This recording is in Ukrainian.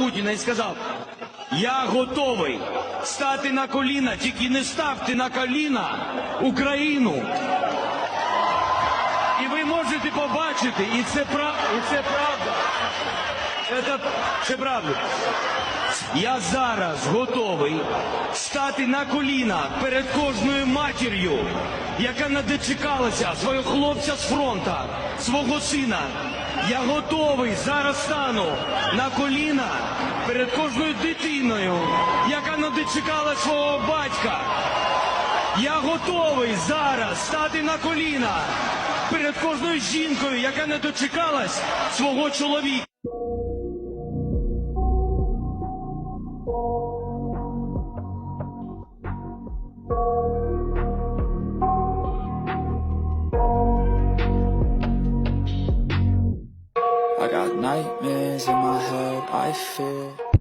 Путіна і сказав: Я готовий стати на коліна, тільки не ставте на коліна Україну. І ви можете побачити, і це прав, і це правда. Це, це правда. Я зараз готовий стати на коліна перед кожною матір'ю, яка не дочекалася свого хлопця з фронта, свого сина. Я готовий зараз стану на коліна перед кожною дитиною, яка не дочекала свого батька. Я готовий зараз стати на коліна перед кожною жінкою, яка не дочекалась свого чоловіка. Nightmares in my head, I fear